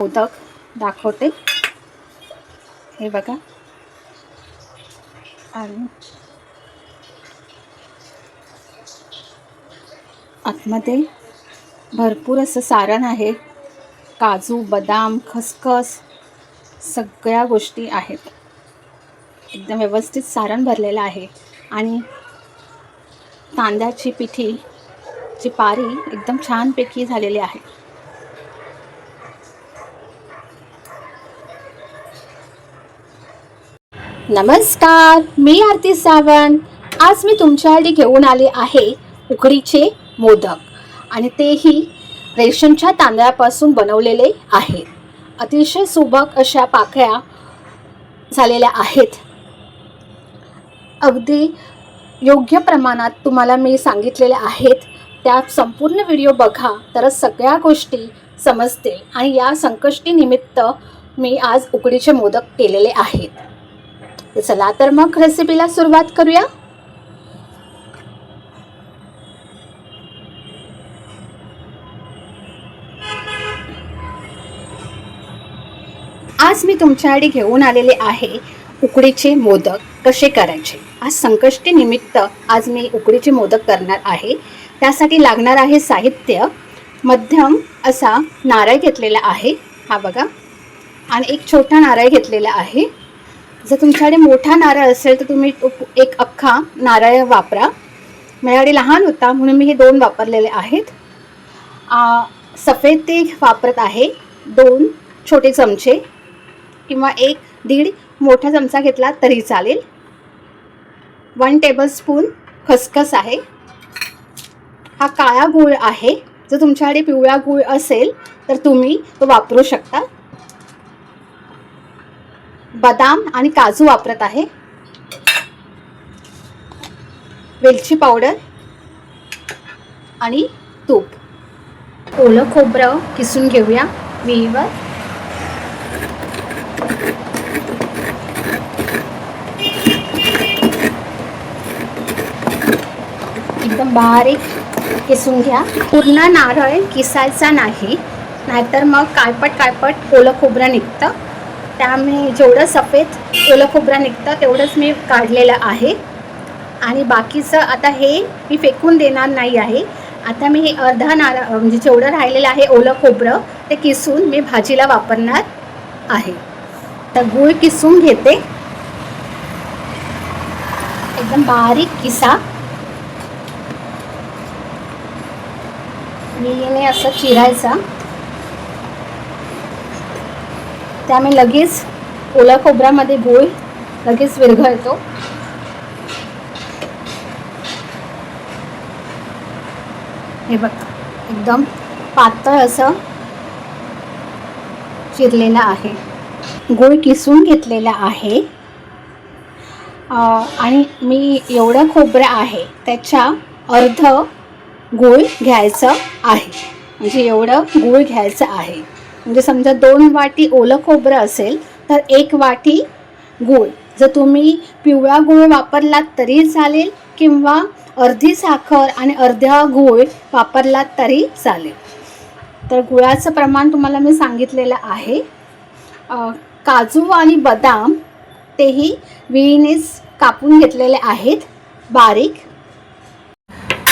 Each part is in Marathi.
मोदक दाखवते. हे बघा. आणि आतमध्ये भरपूर असं सारण आहे. काजू बदाम खसखस सगळ्या गोष्टी आहेत. एकदम व्यवस्थित सारण भरलेलं आहे. आणि तांदळाची पिठी ची पारी एकदम छानपैकी झालेली आहे. नमस्कार मी आरती सावंत. आज मी तुमच्यासाठी घेऊन आले आहे उकडीचे मोदक. आणि तेही रेशनच्या तांदळापासून बनवलेले आहेत. अतिशय सुबक अशा पाकळ्या झालेल्या आहेत. अगदी योग्य प्रमाणात तुम्हाला मी सांगितलेल्या आहेत. त्या संपूर्ण व्हिडिओ बघा तरच सगळ्या गोष्टी समजतील. आणि या संकष्टी निमित्त मी आज उकडीचे मोदक केलेले आहेत. तर चला तर मग रेसिपीला सुरुवात करूया. आज मी तुमच्यासाठी घेऊन आलेले आहे उकडीचे मोदक कसे करायचे? आज संकष्टी निमित्त आज मी उकडीचे मोदक करणार आहे. त्यासाठी लागणार आहे साहित्य मध्यम असा नारळ घेतलेला आहे. हा बघा. आणि एक छोटा नारळ घेतलेला आहे. जर तुमच्याकडे मोठा नारळ असेल तर तुम्ही एक अख्खा नारळ वापरा. माझ्याकडे लहान होता म्हणून मी हे दोन वापरलेले आहेत. सफेद ते वापरत आहे दोन छोटे चमचे किंवा एक दीड मोठा चमचा घेतला तरी चालेल. वन टेबलस्पून खसखस आहे. हा काळा गूळ आहे. जर तुमच्याकडे पिवळा गूळ असेल तर तुम्ही तो वापरू शकता. बदाम आणि काजू वापरत आहे. वेलची पावडर आणि तूप. ओलं खोबरं किसून घेऊया. विहीवर एकदम बारीक किसून घ्या. पूर्ण नारळ किसायचा नाही. नाहीतर मग काळपट काळपट ओलं खोबरं निघतं. त्यामुळे जेवढं सफेद ओलं खोबरं निघतं तेवढंच मी काढलेलं आहे. आणि बाकीचं आता हे मी फेकून देणार नाही आहे. आता मी हे अर्धा नारळ म्हणजे जेवढं राहिलेलं आहे ओलं खोबरं ते किसून मी भाजीला वापरणार आहे. तर गूळ किसून घेते. एकदम बारीक किसा. मी असं चिरायचा. त्या मी लगेच ओला खोबऱ्यामध्ये गूळ लगेच विरघळतो. हे बघ एकदम पातळ असं चिरलेलं आहे. गूळ किसून घेतलेला आहे. आणि मी एवढं खोबरं आहे त्याच्या अर्ध गूळ घ्यायचं आहे. म्हणजे एवढं गूळ घ्यायचं आहे. म्हणजे समजा दोन वाटी ओलं खोबरं असेल तर एक वाटी गूळ. जर तुम्ही पिवळा गूळ वापरलात तरी चालेल किंवा अर्धी साखर आणि अर्ध्या गूळ वापरलात तरी चालेल. तर गुळाचं प्रमाण तुम्हाला मी सांगितलेलं आहे. काजू आणि बदाम तेही विळीनेच कापून घेतलेले आहेत. बारीक.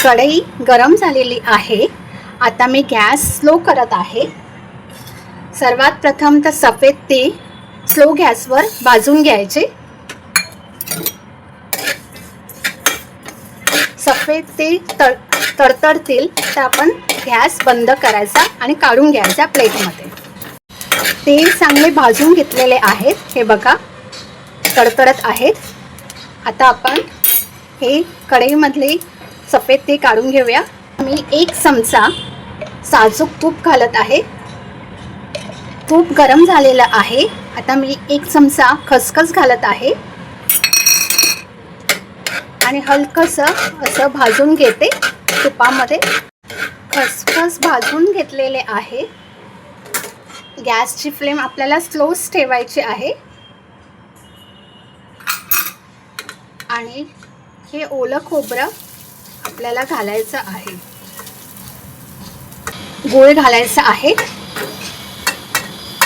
कढई गरम झालेली आहे. आता मी गॅस स्लो करत आहे. सर्वात प्रथम तर सफेद ते स्लो गॅसवर भाजून घ्यायचे. सफेद ते तड तडतडतील तर आपण गॅस बंद करायचा आणि काढून घ्यायचा प्लेटमध्ये. तेल चांगले भाजून घेतलेले आहेत. हे बघा तडतडत आहेत. आता आपण हे कढईमधले सफेद ते काढून घेऊया. मी एक चमचा साजूक तूप घालत आहे. तूप गरम झालेलं आहे. आता मी एक चमचा खसखस घालत आहे. आणि हलकंसं असं भाजून घेते. तुपामध्ये खसखस भाजून घेतलेले आहे. गॅसची फ्लेम आपल्याला स्लोच ठेवायची आहे. आणि हे ओलं खोबरं आपल्याला घालायचं आहे. गूळ घालायचं आहे.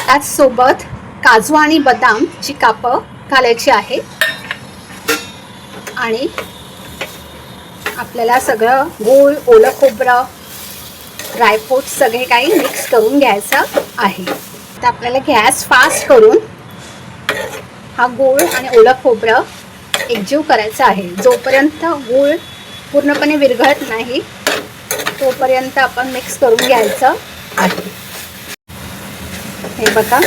त्याचसोबत काजू आणि बदामची कापं घालायची आहे. आणि आपल्याला सगळं गूळ ओलं खोबरं ड्रायफ्रूट सगळे काही मिक्स करून घ्यायचं आहे. तर आपल्याला गॅस फास्ट करून हा गूळ आणि ओलं खोबरं एकजीव करायचा आहे. जोपर्यंत गूळ पूर्णपणे विरघळत नाही तोपर्यंत आपण मिक्स करून घ्यायचं आहे. हे बघा.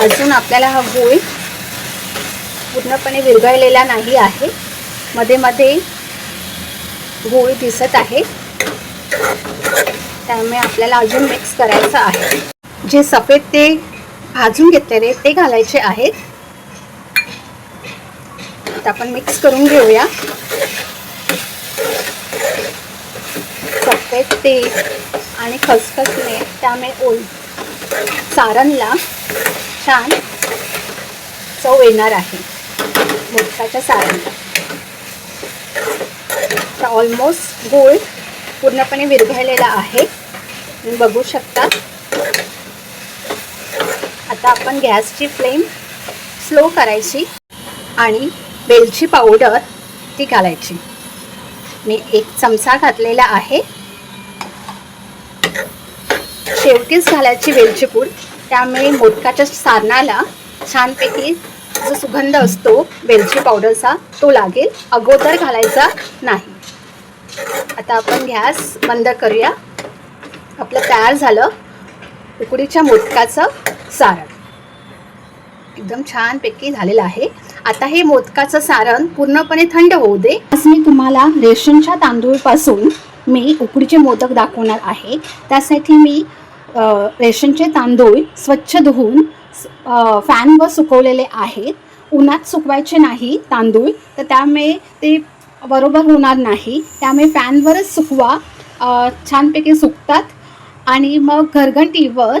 अजून आपल्याला हा गूळ पूर्णपणे विरघळलेला नाही आहे. मध्ये मध्ये गूळ दिसत आहे. त्यामुळे आपल्याला अजून मिक्स करायचं आहे. जे सफेद ते भाजून घेतलेले ते घालायचे आहेत. आपण मिक्स करून घेऊया. सफेद ते आणि खसखसने त्यामुळे ओल सारणला छान चव येणार आहे. मोदकाच्या सारणला तर ऑलमोस्ट गोळ पूर्णपणे विरघळलेला आहे. तुम्ही बघू शकता. आता आपण गॅसची फ्लेम स्लो करायची आणि वेलची पावडर ती घालायची. मी एक चमचा घातलेला आहे. शेवटीच घालायची वेलची पूड त्यामुळे मोदकाच्या सारणाला छानपैकी जो सुगंध असतो वेलची पावडरचा तो लागेल. अगोदर घालायचा नाही. आता आपण गॅस बंद करूया. आपलं तयार झालं उकडीच्या मोदकाचं सारण. एकदम छानपैकी झालेलं आहे. आता हे मोदकाचं सारण पूर्णपणे थंड होऊ दे. आज मी तुम्हाला रेशनच्या तांदूळपासून मी उकडीचे मोदक दाखवणार आहे. त्यासाठी मी रेशनचे तांदूळ स्वच्छ धुवून फॅनवर सुकवलेले आहेत. उन्हात सुकवायचे नाही तांदूळ तर त्यामुळे ते बरोबर होणार नाही. त्यामुळे फॅनवरच सुकवा. छानपैकी सुकतात. आणि मग घरघंटीवर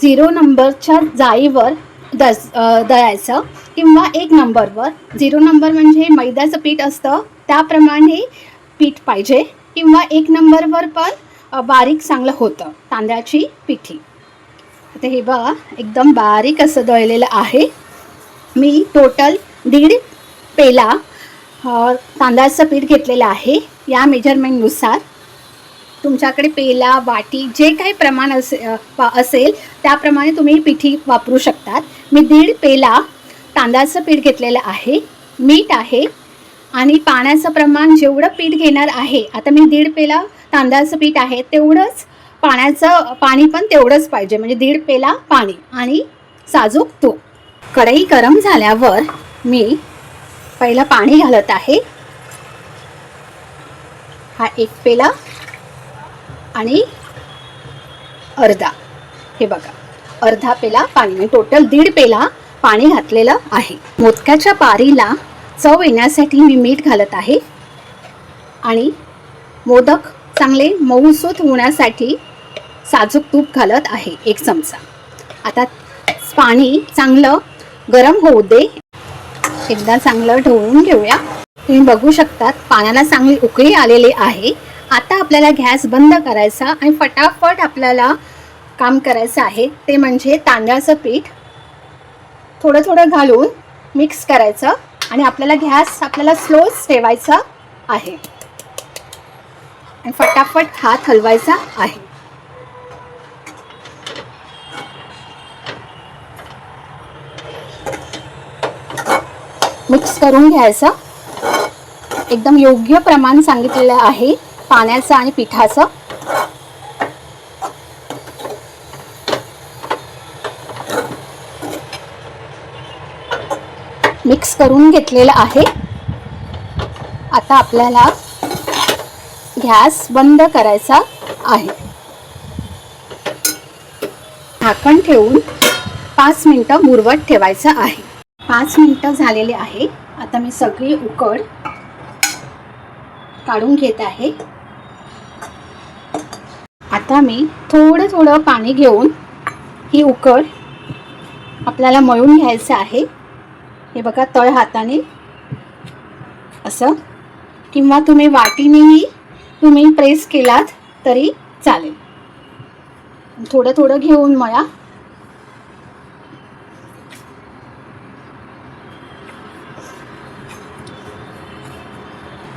झिरो नंबरच्या जाळीवर दस दळायचं किंवा एक नंबरवर. झिरो नंबर म्हणजे मैद्याचं पीठ असतं. त्याप्रमाणे पीठ पाहिजे. किंवा एक नंबरवर पण बारीक चांगलं होतं तांदळाची पिठी. आता हे बघा एकदम बारीक असं दळलेलं आहे. मी टोटल दीड पेला तांदळाचं पीठ घेतलेलं आहे. या मेजरमेंटनुसार तुमच्याकडे पेला वाटी जे काही प्रमाण असे असेल त्याप्रमाणे तुम्ही पिठी वापरू शकतात. मी दीड पेला तांदळाचं पीठ घेतलेलं आहे. मीठ आहे. आणि पाण्याचं प्रमाण जेवढं पीठ घेणार आहे आता मी दीड पेला तांदळाचं पीठ आहे तेवढंच पाण्याचं पाणी पण तेवढंच पाहिजे. म्हणजे दीड पेला पाणी आणि साजूक तूप. कढई गरम झाल्यावर मी पहिलं पाणी घालत आहे. हा एक पेला आणि अर्धा. हे बघा अर्धा पेला पाणी. म्हणजे टोटल दीड पेला पाणी घातलेलं आहे. मोदक्याच्या पारीला चव येण्यासाठी मी मीठ घालत आहे. आणि मोदक चांगले मऊसूत होण्यासाठी साजूक तूप घालत आहे एक चमचा. आता पाणी चांगलं गरम होऊ दे. एकदा चांगलं ढवळून घेऊया. तुम्ही बघू शकतात पाण्याला चांगली उकळी आलेली आहे. आता आपल्याला गॅस बंद करायचा आणि फटाफट आपल्याला काम करायचं आहे. ते म्हणजे तांदळाचं पीठ. थोडं थोडं घालून मिक्स करायचं आणि आपल्याला गॅस आपल्याला स्लोच ठेवायचा आहे. आणि फटाफट हात हलवायचा आहे. मिक्स करून घ्यायचं. एकदम योग्य प्रमाण सांगितलेलं आहे पाण्याचं आणि पिठाचं. मिक्स करून घेतलेलं आहे. आता आपल्याला गॅस बंद करायचा आहे. झाकण ठेवून पाच मिनटं मुरवत ठेवायचं आहे. पाच मिनटं झालेले आहे. आता मी सगळी उकड काढून घेत आहे. आता मी थोडं थोडं पाणी घेऊन ही उकड आपल्याला मळून घ्यायचं आहे. हे बघा तळ हाताने असं. किंवा तुम्ही वाटीनेही तुम्ही प्रेस केलात तरी चालेल. थोडं थोडं घेऊन मला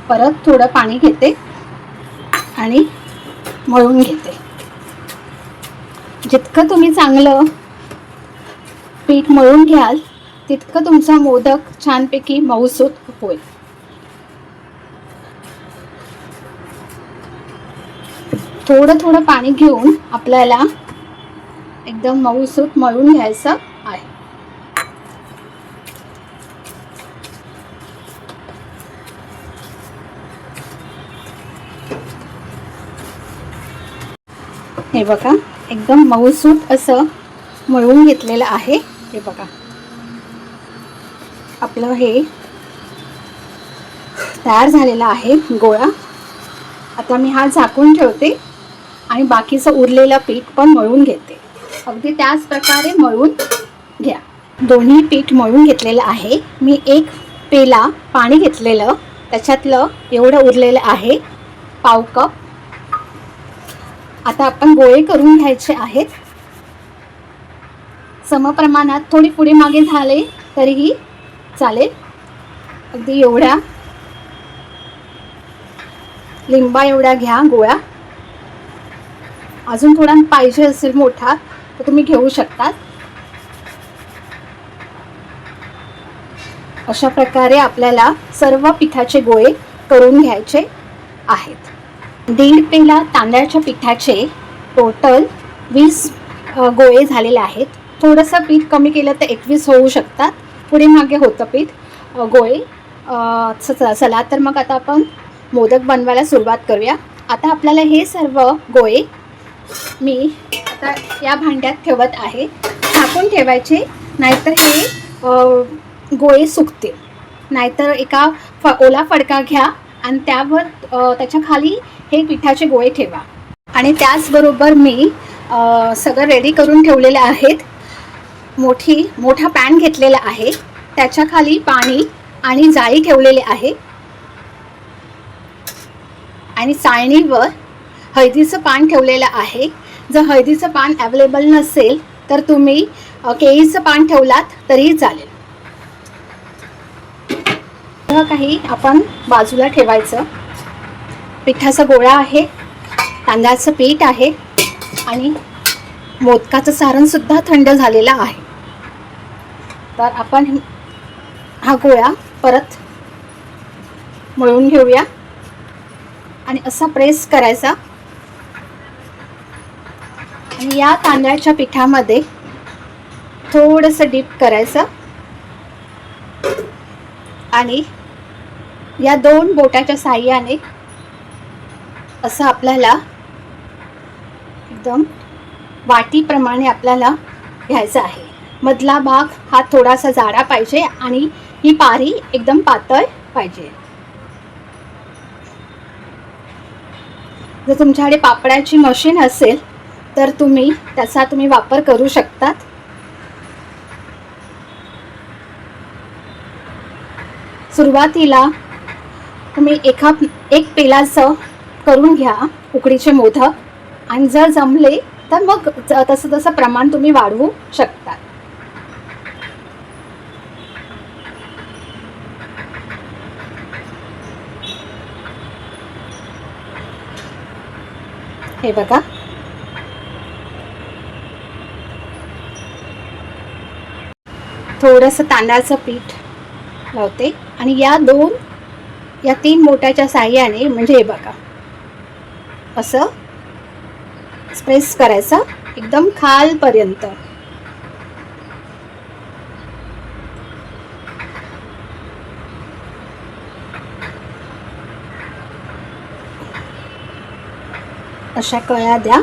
परत थोडं पाणी घेते आणि मळून घेते. जितकं तुम्ही चांगलं पीठ मळून घ्याल तितकं तुमचा मोदक छानपैकी मऊसूत होईल. थोडं थोडं पाणी घेऊन आपल्याला एकदम मऊसूत मळून घ्यायचं आहे. हे बघा एकदम मऊसूत असं मळून घेतलेलं आहे. हे बघा. आपलं हे तयार झालेला आहे गोळा. आता मी हा झाकून ठेवते. आणि बाकीचं उरलेलं पीठ पण मळून घेते. अगदी त्याच प्रकारे मळून घ्या. दोन्ही पीठ मळून घेतलेलं आहे. मी एक पेला पाणी घेतलेलं. त्याच्यातलं एवढं उरलेलं आहे. पाव कप. आता आपण गोळे करून घ्यायचे आहेत. समप्रमाणात थोडी पुढे मागे झाले तरीही चालेल. अगदी एवढ्या. लिंबा एवढ्या घ्या गोळ्या. अजून थोडा पाहिजे असेल मोठा तर तुम्ही घेऊ शकतात अशा प्रकारे आपल्याला सर्व पिठाचे गोळे करून घ्यायचे आहेत. दीड पेला तांदळाच्या पिठाचे टोटल वीस गोळे झालेले आहेत. थोडंसं पीठ कमी केलं तर एकवीस होऊ शकतात. पुढे मागे होतं पीठ गोळे चला तर मग आता आपण मोदक बनवायला सुरुवात करूया. आता आपल्याला हे सर्व गोळे मी आता या भांड्यात ठेवत आहे. झाकून ठेवायचे नाहीतर हे गोळे सुकते नाहीतर एका फ ओला फडका घ्या आणि त्यावर त्याच्याखाली हे पिठाचे गोळे ठेवा. आणि त्याचबरोबर मी सगळं रेडी करून ठेवलेले आहेत. मोठी मोठा पॅन घेतलेला आहे. त्याच्याखाली पाणी आणि जाळी ठेवलेली आहे. आणि चाळणीवर हळदीचं पान ठेवलेलं आहे. जर हळदीचं पान अवेलेबल नसेल तर तुम्ही केळीचं पान ठेवलात तरीही चालेल. काही आपण बाजूला ठेवायचं. पिठाचा गोळा आहे तांदळाचं पीठ आहे आणि मोदकाचं सारणसुद्धा थंड झालेलं आहे. तर आपण हा गोळा परत मळून घेऊया. आणि असा प्रेस करायचा. आणि या तांदळाच्या पिठामध्ये थोडंसं डीप करायचं. आणि या दोन बोटाच्या साह्याने असं आपल्याला एकदम वाटीप्रमाणे आपल्याला घ्यायचं आहे. मधला भाग हा थोडासा जाडा पाहिजे आणि ही पारी एकदम पातळ पाहिजे. जर तुमच्याकडे पापडाची मशीन असेल तर तुम्ही त्याचा तुम्ही वापर करू शकतात? सुरुवातीला तुम्ही एका एक पेलाचं करून घ्या उकडीचे मोदक. आणि जर जमले तर मग तसं तसं प्रमाण तुम्ही वाढवू शकता हे बघा. थोडंसं तांदळाचं पीठ लावते. आणि या दोन या तीन बोटाच्या साह्याने म्हणजे हे बघा असं स्प्रेस करायचं एकदम खालपर्यंत. अशा कळ्या द्या.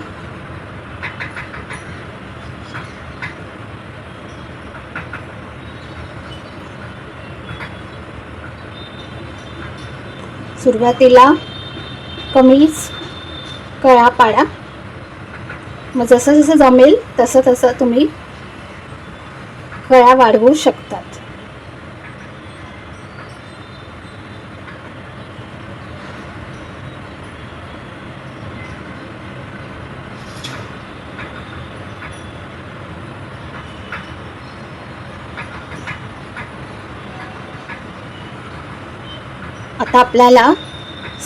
सुरुवातीला कमीच कळा पाडा मग जसं जसं जमेल तसं तसं तुम्ही कळा वाढवू शकतात. आता आपल्याला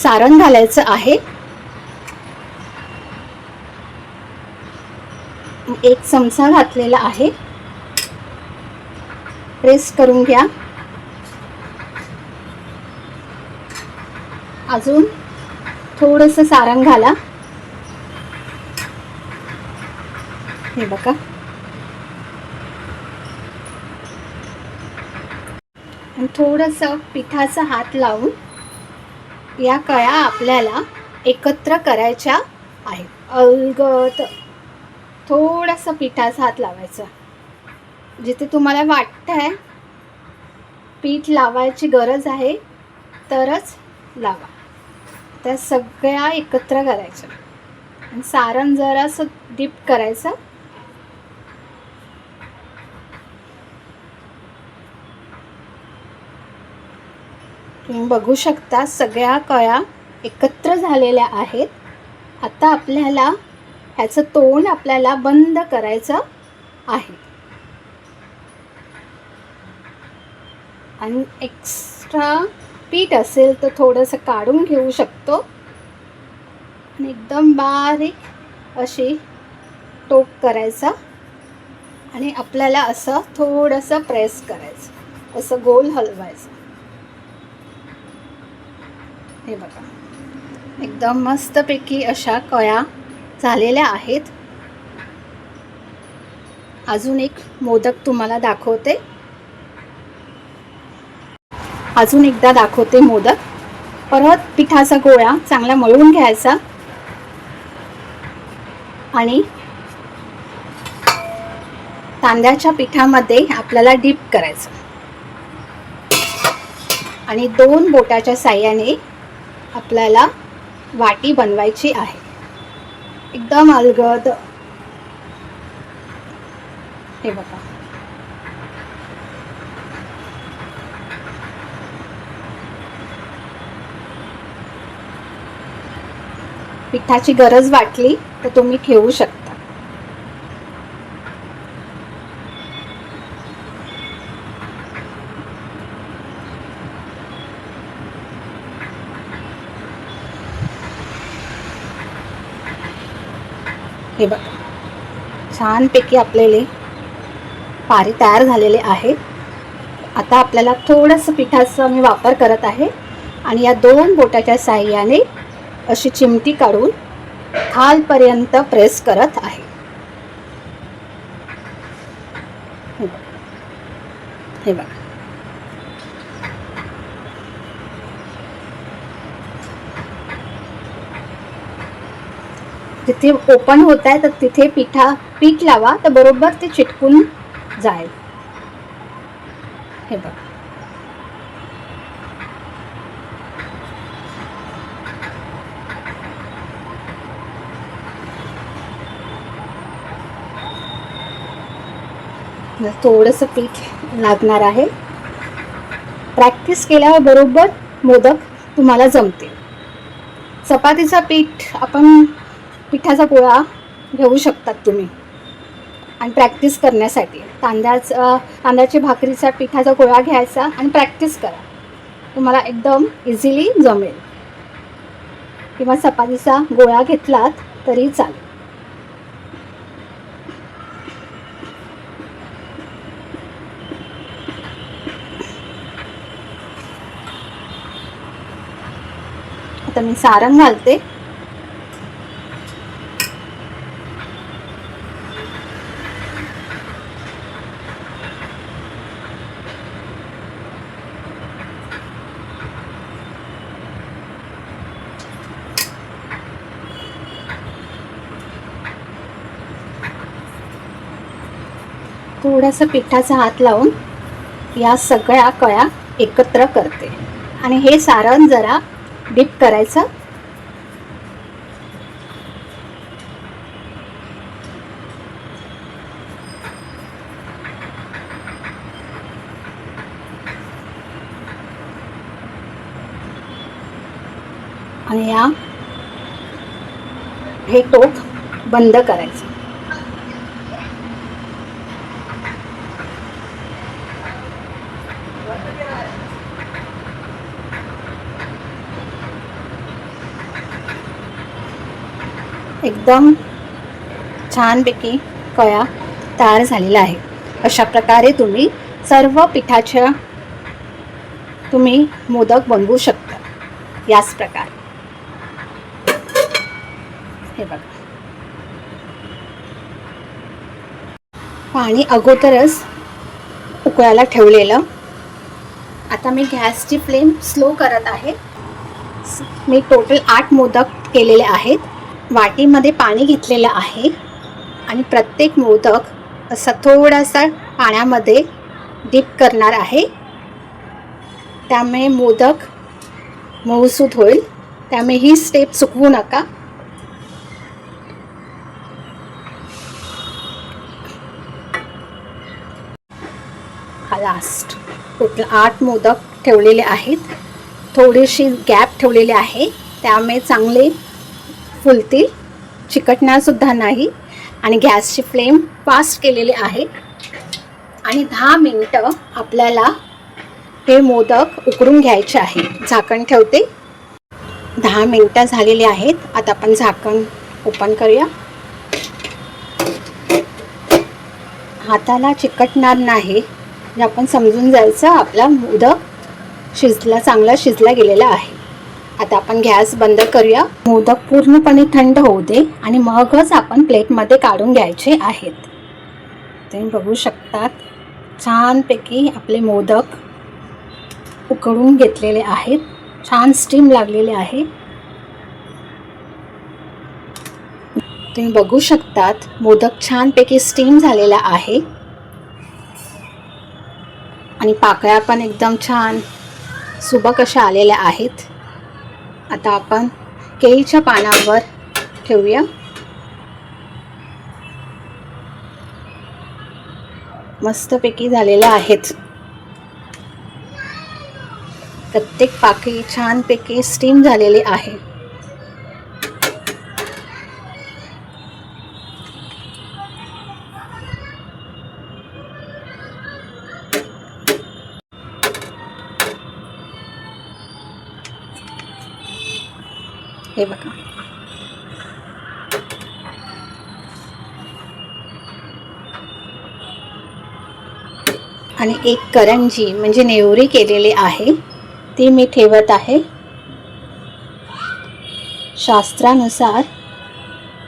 सारण घालायचं आहे. एक चमचा घातलेला आहे. प्रेस करून घ्या. अजून थोडंसं सारण घाला. हे बघा. थोडंसं पिठाचा हात लावून या कळ्या आपल्याला एकत्र करायच्या आहेत. अलगद थोडासा पिठाचा हात लावायचा. जिथे तुम्हाला वाटतंय पीठ लावायची गरज आहे तरच लावा. त्या सगळ्या एकत्र करायच्या. आणि सारण जरासं डीप करायचं. तुम्ही बघू शकता सगळ्या कळ्या एकत्र झालेल्या आहेत. आता आपल्याला ह्याचं तोंड आपल्याला बंद करायचं आहे. आणि एक्स्ट्रा पीठ असेल तर थोडंसं काढून घेऊ शकतो. आणि एकदम बारीक अशी टोक करायचा. आणि आपल्याला असं थोडंसं प्रेस करायचं. असं गोल हलवायचं. हे बघा. एकदम मस्तपैकी अशा कळ्या झालेल्या आहेत. अजून एक मोदक तुम्हाला दाखवते. अजून एकदा दाखवते मोदक. परत पिठाचा गोळा चांगला मळून घ्यायचा. आणि तांदळाच्या पिठामध्ये आपल्याला डीप करायचं. आणि दोन बोटाच्या साह्याने आपल्याला वाटी बनवायची आहे. एकदम अलगद. हे बघा. पिठाची गरज वाटली तर तुम्ही ठेवू शकता. हे बघा. छानपैकी आपलेले पारी तयार झालेले आहेत. आता आपल्याला थोडंसं पिठाचा मी वापर करत आहे आणि या दोन बोटाच्या साह्याने अशी चिमटी काढून खालपर्यंत प्रेस करत आहे. हे बघा. जिथे ओपन होत आहे तर तिथे पिठा पीठ लावा तर बरोबर ते चिटकून जाईल. हे बघ. थोडंसं पीठ लागणार आहे. प्रॅक्टिस केल्यावर बरोबर मोदक तुम्हाला जमतील. चपातीचा पीठ आपण पिठाचा गोळा घेऊ शकतात तुम्ही. आणि प्रॅक्टिस करण्यासाठी. तांदळाचा तांदळाची भाकरीचा पिठाचा गोळा घ्यायचा आणि प्रॅक्टिस करा. तुम्हाला एकदम इझिली जमेल. किंवा चपातीचा गोळा घेतलात तरी चालेल. आता मी सारण घालते. थोडासा पिठाचा हात लावून या सगळ्या कळ्या एकत्र करते. आणि हे सारण जरा डीप करायचं. आणि या हे टोक बंद करायचं. एकदम छानपैकी कळ्या तयार झालेला आहे. अशा प्रकारे तुम्ही सर्व पिठाच्या तुम्ही मोदक बनवू शकता. याच प्रकार. हे बघा. पाणी अगोदरच उकळायला ठेवलेलं. आता मी गॅसची फ्लेम स्लो करत आहे. मी टोटल आठ मोदक केलेले आहेत. वाटीमध्ये पाणी घेतलेलं आहे आणि प्रत्येक मोदक असा थोडासा पाण्यामध्ये डीप करणार आहे. त्यामुळे मोदक मऊसूत होईल. त्यामुळे ही स्टेप चुकवू नका. हा लास्ट टोटल आठ मोदक ठेवलेले आहेत. थोडीशी गॅप ठेवलेली आहे. त्यामुळे चांगले फुलतील चिकटणारसुद्धा नाही आणि गॅसची फ्लेम फास्ट केलेली आहे. आणि दहा मिनटं आपल्याला हे मोदक उकडून घ्यायचे आहे. झाकण ठेवते. दहा मिनटं झालेली आहेत. आता आपण झाकण ओपन करूया. हाताला चिकटणार नाही. हे आपण समजून जायचं. आपला मोदक शिजला चांगला शिजला गेलेला आहे. आता आपण गॅस बंद करूया. मोदक पूर्णपणे थंड होऊ दे आणि मगच आपण प्लेटमध्ये काढून घ्यायचे आहेत. तुम्ही बघू शकतात छानपैकी आपले मोदक उकडून घेतलेले आहेत. छान स्टीम लागलेले आहे. तुम्ही बघू शकतात मोदक छानपैकी स्टीम झालेला आहे. आणि पाकळ्या पण एकदम छान सुबक अशा आलेल्या आहेत. आता आपण केळीच्या पानावर ठेवूया. मस्तपैकी झालेल्या आहेत. प्रत्येक पाकळी छानपैकी स्टीम झालेली आहे. हे बघा. आणि एक करंजी म्हणजे नेवरी केलेली आहे. ती मी ठेवत आहे. शास्त्रानुसार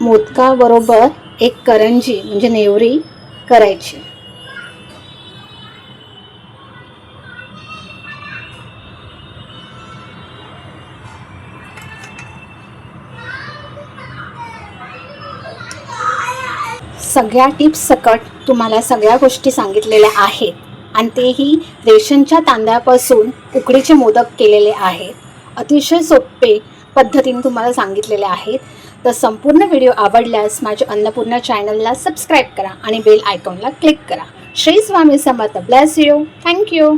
मोदकाबरोबर एक करंजी म्हणजे नेवरी करायची. सगळ्या टिप्स सकट तुम्हाला सगळ्या गोष्टी सांगितलेल्या आहेत. आणि तेही रेशनच्या तांदळापासून उकडीचे मोदक केलेले आहेत. अतिशय सोपे पद्धतीने तुम्हाला सांगितलेले आहेत. तर संपूर्ण व्हिडिओ आवडल्यास माझ्या अन्नपूर्णा चॅनलला सबस्क्राईब करा आणि बेल आयकॉनला क्लिक करा. Shri Swami Samarth. Bless you thank you